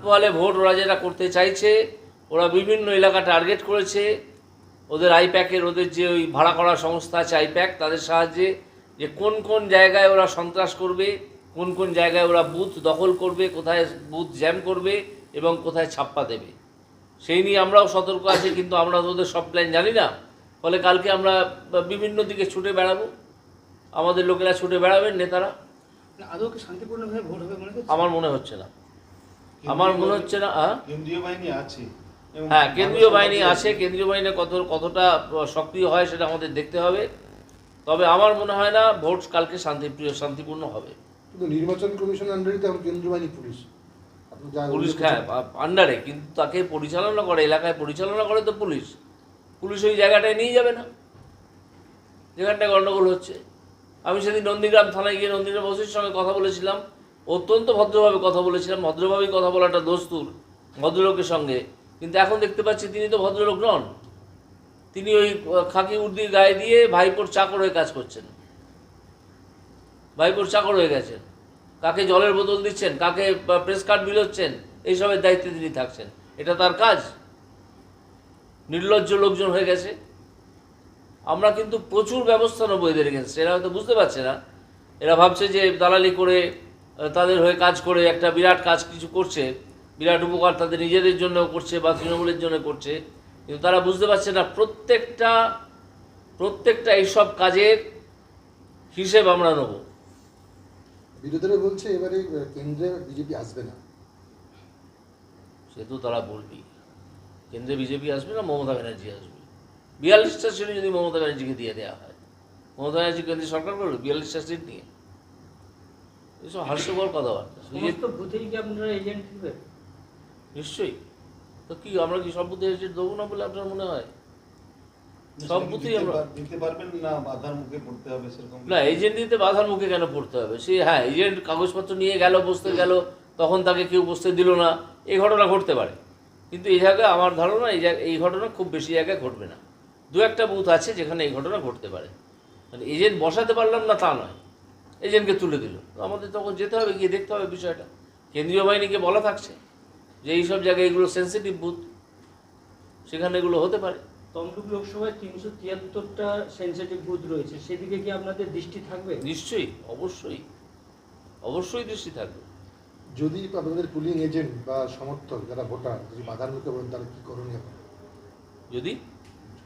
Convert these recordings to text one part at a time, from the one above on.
ফলে ভোট ওরা যেটা করতে চাইছে ওরা বিভিন্ন এলাকা টার্গেট করেছে। ওদের আইপ্যাকের ওদের যে ওই ভাড়া করা সংস্থা আছে আইপ্যাক তাদের সাহায্যে যে কোন কোন জায়গায় ওরা সন্ত্রাস করবে কোন কোন জায়গায় ওরা বুথ দখল করবে কোথায় বুথ জ্যাম করবে এবং কোথায় ছাপ্পা দেবে। সেই নিয়ে আমরাও সতর্ক আছি কিন্তু আমরা তো ওদের সব প্ল্যান জানি না। ফলে কালকে আমরা বিভিন্ন দিকে ছুটে বেড়াবো। আমাদের লোকেরা ছুটে বেড়াবেন নেতারা। আদৌ কি শান্তিপূর্ণভাবে ভোট হবে মনে আমার মনে হচ্ছে না। আমার মনে হচ্ছে না হ্যাঁ কেন্দ্রীয় বাহিনী আছে হ্যাঁ কেন্দ্রীয় বাহিনী আছে কেন্দ্রীয় বাহিনী কত কতটা সক্রিয় হয় সেটা আমাদের দেখতে হবে। তবে আমার মনে হয় না ভোট কালকে শান্তিপ্রিয় শান্তিপূর্ণ হবে। কিন্তু নির্বাচন কমিশন আন্ডারে তো কেন্দ্রীয় বাহিনী পুলিশ। পুলিশ হ্যাঁ আন্ডারে কিন্তু তাকে পরিচালনা করে এলাকায় পরিচালনা করে তো পুলিশ। পুলিশ ওই জায়গাটায় নিয়ে যাবে না। যেখানটায় গণ্ডগোল হচ্ছে। আমি সেদিন নন্দীগ্রাম থানায় গিয়ে নন্দীগ্রাম ওসির সঙ্গে কথা বলেছিলাম। অত্যন্ত ভদ্রভাবে কথা বলেছিলাম। ভদ্রভাবেই কথা বলাটা দস্তুর, ভদ্রলোকের সঙ্গে। কিন্তু এখন দেখতে পাচ্ছি তিনি তো ভদ্রলোক নন। তিনি ওই খাকি উর্দির গায়ে দিয়ে ভাইপোর চাকর হয়ে কাজ করছেন। ভাইপোর চাকর হয়ে গেছেন। কাকে জলের বোতল দিচ্ছেন, কাকে প্রেস কার্ড বিলোচ্ছেন, এইসবের দায়িত্বে তিনি থাকছেন। এটা তার কাজ। নির্লজ্জ লোকজন হয়ে গেছে। আমরা কিন্তু প্রচুর ব্যবস্থা নেব এদের এগেনস্ট এরা হয়তো বুঝতে পারছে না। এরা ভাবছে যে দালালি করে তাদের হয়ে কাজ করে একটা বিরাট কাজ কিছু করছে বিরাট উপকার তাদের নিজেদের জন্য করছে বা তৃণমূলের জন্য করছে। কিন্তু তারা বুঝতে পারছে না প্রত্যেকটা প্রত্যেকটা এইসব কাজের হিসেব আমরা নেব। বিরোধীরা বলছে এবারে কেন্দ্রে বিজেপি আসবে না। সে তো তারা বলবেই। কেন্দ্রে বিজেপি আসবে না মমতা ব্যানার্জি আসবে। বিয়াল্লিশটা সিট যদি মমতা ব্যানার্জিকে দিয়ে দেওয়া হয় মমতা ব্যানার্জি কেন্দ্রীয় সরকার করবে বিয়াল্লিশটা সিট নিয়ে। এসব হাস্যকর কথাবার্তা। বিজেপি সমস্ত বুথেই কি আপনারা এজেন্ট দিবেন নিশ্চয়ই। তো কি আমরা কি সব বুথে এজেন্ট দেবো না বলে আপনার মনে হয়? সব বুথেই দিতে আমরা দিতে পারবেন না বাধার মুখে পড়তে হবে সেরকম না এজেন্ট দিতে বাধার মুখে কেন পড়তে হবে? সে হ্যাঁ এজেন্ট কাগজপত্র নিয়ে গেল বসতে গেল তখন তাকে কেউ বসতে দিল না। এই ঘটনা ঘটতে পারে। কিন্তু এই জায়গায় আমার ধারণা এই এই ঘটনা খুব বেশি জায়গায় ঘটবে না। দু একটা বুথ আছে যেখানে এই ঘটনা ঘটতে পারে। মানে এজেন্ট বসাতে পারলাম না তা নয়। এজেন্টকে তুলে দিল। তো আমাদের তখন যেতে হবে গিয়ে দেখতে হবে বিষয়টা। কেন্দ্রীয় বাহিনীকে বলা থাকছে যে এইসব জায়গায় এগুলো সেন্সিটিভ বুথ সেখানে এগুলো হতে পারে। তমলুক লোকসভায় তিনশো তিয়াত্তরটা সেন্সিটিভ বুথ রয়েছে। সেদিকে কি আপনাদের দৃষ্টি থাকবে? নিশ্চয়ই অবশ্যই। অবশ্যই দৃষ্টি থাকবে। যদি আপনাদের পুলিং এজেন্ট বা সমর্থক যারা ভোটার যদি বাধার মুখে বলেন তাহলে কি করণীয়? যদি?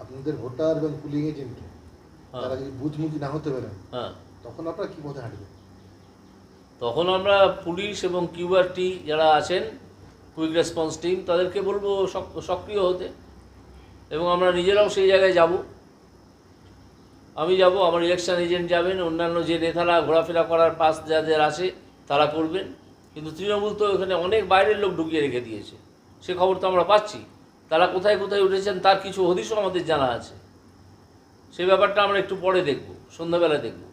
আপনাদের ভোটার এবং পুলিং এজেন্ট হ্যাঁ। তারা যদি বুথমুখী না হতে পারেন হ্যাঁ। তখন আপনারা কি পথে হাঁটবেন? তখন আমরা পুলিশ এবং কিউআরটি যারা আছেন, কুইক রেসপন্স টিম, তাদেরকে বলব সক- সক্রিয় হতে। এবং আমরা নিজেরাও সেই জায়গায় যাব। আমি যাব, আমার ইলেকশন এজেন্ট যাবেন, অন্যান্য যে নেতারা ঘোরাফেরা করার পাস যাদের আছে, তারা করবেন। কিন্তু তৃণমূল তো এখানে অনেক বাইরের লোক ঢুকিয়ে রেখে দিয়েছে। সে খবর তো আমরা পাচ্ছি। তারা কোথায় কোথায় উঠেছেন, তার কিছু হদিশও আমাদের জানা আছে। সেই ব্যাপারটা আমরা একটু পরে দেখব সন্ধ্যাবেলা দেখব।